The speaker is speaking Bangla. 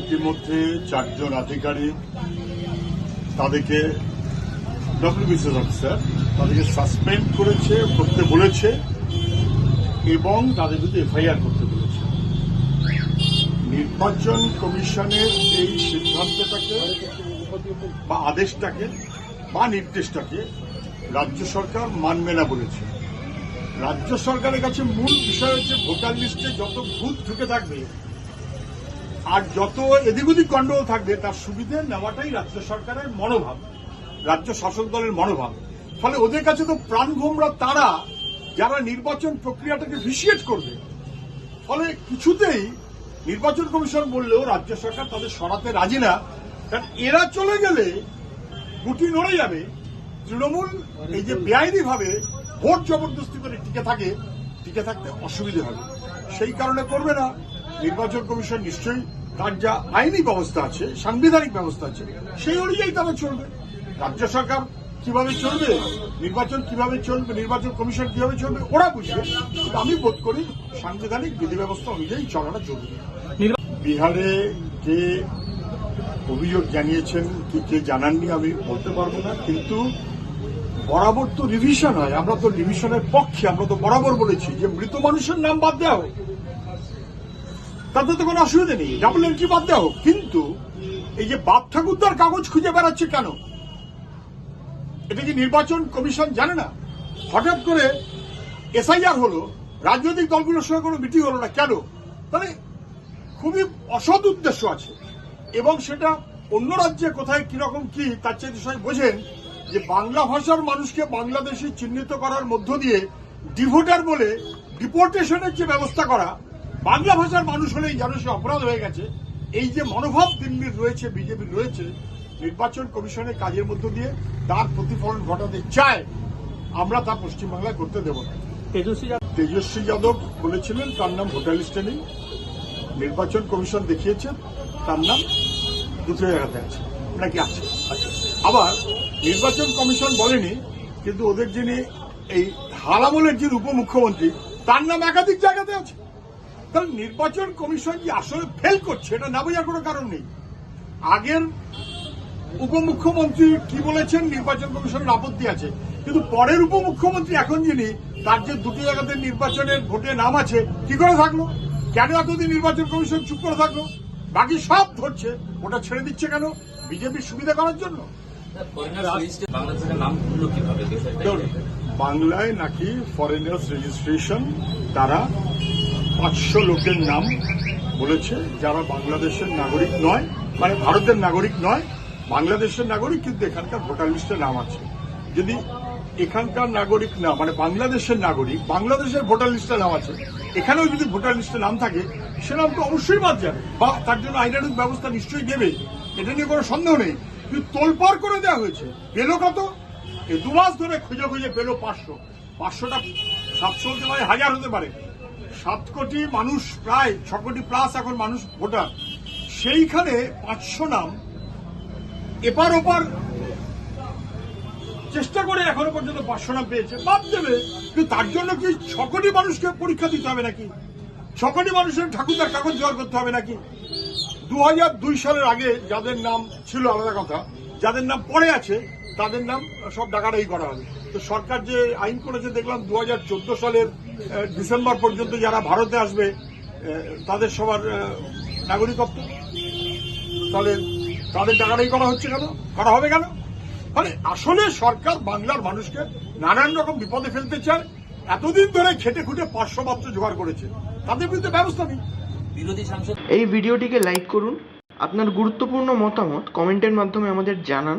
ইতিমধ্যে চারজন আধিকারিক, তাদেরকে ডব্লিউবিসিএস অফিসার, তাদেরকে সাসপেন্ড করেছে, করতে বলেছে এবং তাদের বিরুদ্ধে এফআইআর করতে বলেছে। নির্বাচন কমিশনের এই সিদ্ধান্তটাকে বা আদেশটাকে বা নির্দেশটাকে রাজ্য সরকার মানবে না বলেছে। রাজ্য সরকারের কাছে মূল বিষয় হচ্ছে ভোটার লিস্টে যত ভূত ঢুকে থাকবে আর যত এদিক ওদিক গন্ডগোল থাকবে, তার সুবিধে নেওয়াটাই রাজ্য সরকারের মনোভাব, রাজ্য শাসক দলের মনোভাব। ফলে ওদের কাছে তো প্রাণভোমরা তারা যারা নির্বাচন প্রক্রিয়াটাকে ভিসিয়েট করবে। ফলে কিছুতেই নির্বাচন কমিশন বললেও রাজ্য সরকার তাদের সরাতে রাজি না। কারণ এরা চলে গেলে গুটি নড়ে যাবে। তৃণমূল এই যে বেআইনি ভাবে ভোট জবরদস্তি করে টিকে থাকে, টিকে থাকতে অসুবিধে হবে। সেই কারণে করবে না। নির্বাচন কমিশন নিশ্চয়ই তার যা আইনি ব্যবস্থা আছে, সাংবিধানিক ব্যবস্থা আছে, সেই অনুযায়ী তারা চলবে। রাজ্য সরকার কীভাবে চলবে, নির্বাচন কীভাবে চলবে, নির্বাচন কমিশন কীভাবে চলবে, ওরা বুঝবে। আমি বোধ করি সাংবিধানিক বিধি ব্যবস্থা অনুযায়ী চলাটা জরুরি। বিহারে কে অভিযোগ জানিয়েছেন, কি কে জানাননি আমি বলতে পারব না, কিন্তু বরাবর তো রিভিশন হয়। আমরা তো রিভিশনের পক্ষে, আমরা তো বরাবর বলেছি যে মৃত মানুষের নাম বাদ দেওয়া হোক। তাতে তো কোনো অসুবিধা নেই। ডাবল এন্ট্রি বাদ দেওয়া হোক। কিন্তু এই যে বাপ ঠাকুরদার কাগজ খুঁজে বেড়াচ্ছে কেন? এটা কি নির্বাচন কমিশন জানে না? হঠাৎ করে এসআইআর হলো, রাজনৈতিক দলগুলোর সঙ্গে কোনো মিটিং হলো না কেন? তাহলে খুবই অসৎ উদ্দেশ্য আছে। এবং সেটা অন্য রাজ্যে কোথায় কীরকম কি, তার চেয়ে সবাই বোঝেন যে বাংলা ভাষার মানুষকে বাংলাদেশি চিহ্নিত করার মধ্য দিয়ে ডিভোটার বলে ডিপোর্টেশনের যে ব্যবস্থা করা বাংলা ভাষার মানুষ হলেই যেন সে অপরাধ হয়ে গেছে। এই যে মনোভাব দিল্লির রয়েছে বিজেপির রয়েছে নির্বাচন কমিশনের কাজের মধ্য দিয়ে তার প্রতিফলন ঘটাতে চায় আমরা তা পশ্চিমবাংলায় করতে দেব না। তেজস্বী যাদব? তেজস্বী যাদব বলেছিলেন তার নাম ভোটার লিস্টে নেই নির্বাচন কমিশন দেখিয়েছে তার নাম দুটো জায়গাতে আছে। নাকি আছে? আচ্ছা। আবার নির্বাচন কমিশন বলেনি কিন্তু ওদের যিনি এই হালামলের যিনি উপমুখ্যমন্ত্রী তার নাম একাধিক জায়গাতে আছে। তাহলে নির্বাচন কমিশন যে আসলে ফেল করছে এটা না বোঝার কোনো কারণ নেই। আগের উপমুখ্যমন্ত্রী কি বলেছেন? নির্বাচন কমিশনের আপত্তি আছে। কিন্তু পরের উপমুখ্যমন্ত্রী এখন যিনি তার যে দুটি জায়গাতে নির্বাচনের ভোটে নাম আছে কি করে থাকল? কেন এতদিন নির্বাচন কমিশন চুপ করে থাকল? বাকি সব ধরছে। ওটা ছেড়ে দিচ্ছে কেন? বিজেপির সুবিধা করার জন্য। বাংলায় নাকি ফরেনার্স রেজিস্ট্রেশন তারা পাঁচশো লোকের নাম বলেছে, যারা বাংলাদেশের নাগরিক নয় মানে ভারতের নাগরিক নয়, বাংলাদেশের নাগরিক, কিন্তু এখানকার ভোটার লিস্টে নাম আছে। যদি এখানকার নাগরিক না মানে বাংলাদেশের নাগরিক, বাংলাদেশের ভোটার লিস্টে নাম আছে, এখানেও যদি ভোটার লিস্টে নাম থাকে, সে নাম তো অবশ্যই বাদ যাবে। বা তার জন্য আইনানুক ব্যবস্থা নিশ্চয়ই দেবে এটা নিয়ে কোনো সন্দেহ নেই। কিন্তু তোলপাড় করে দেওয়া হয়েছে, পেল কত? এই দু মাস ধরে খুঁজে খুঁজে পেল পাঁচশো। পাঁচশোটা সাতশো হতে পারে হাজার হতে পারে। সাত কোটি মানুষ প্রায় ছ কোটি প্লাস এখন মানুষ ভোটার। সেইখানে পাঁচশো নাম এপার ওপার চেষ্টা করে এখনও পর্যন্ত পাঁচশো নাম পেয়েছে। বাদ দেবে, কিন্তু তার জন্য কি ছ কোটি মানুষকে পরীক্ষা দিতে হবে নাকি? ছ কোটি মানুষের ঠাকুরদার কাগজ জোগাড় করতে হবে নাকি? দু দুই সালের আগে যাদের নাম ছিল আলাদা কথা, যাদের নাম পড়ে আছে, তাদের নাম সব ডাকাডাকি করা হবে। তো সরকার যে আইন করেছে, দেখলাম দু সালের ডিসেম্বর পর্যন্ত যারা ভারতে আসবে তাদের সবার নাগরিকত্ব। তাহলে তাদের ডাকাডাকি করা হচ্ছে কেন? করা হবে কেন? মানে আসলে সরকার বাংলার মানুষকে নানান রকম বিপদে ফেলতে চায়। এতদিন ধরে খেটে খুঁটে পাঁচশো মাত্র জোগাড় করেছে। তাদের বিরুদ্ধে ব্যবস্থা নেই। বিরোধী সাংসদ এই ভিডিওটিকে লাইক করুন। আপনার গুরুত্বপূর্ণ মতামত কমেন্টের মাধ্যমে আমাদের জানান।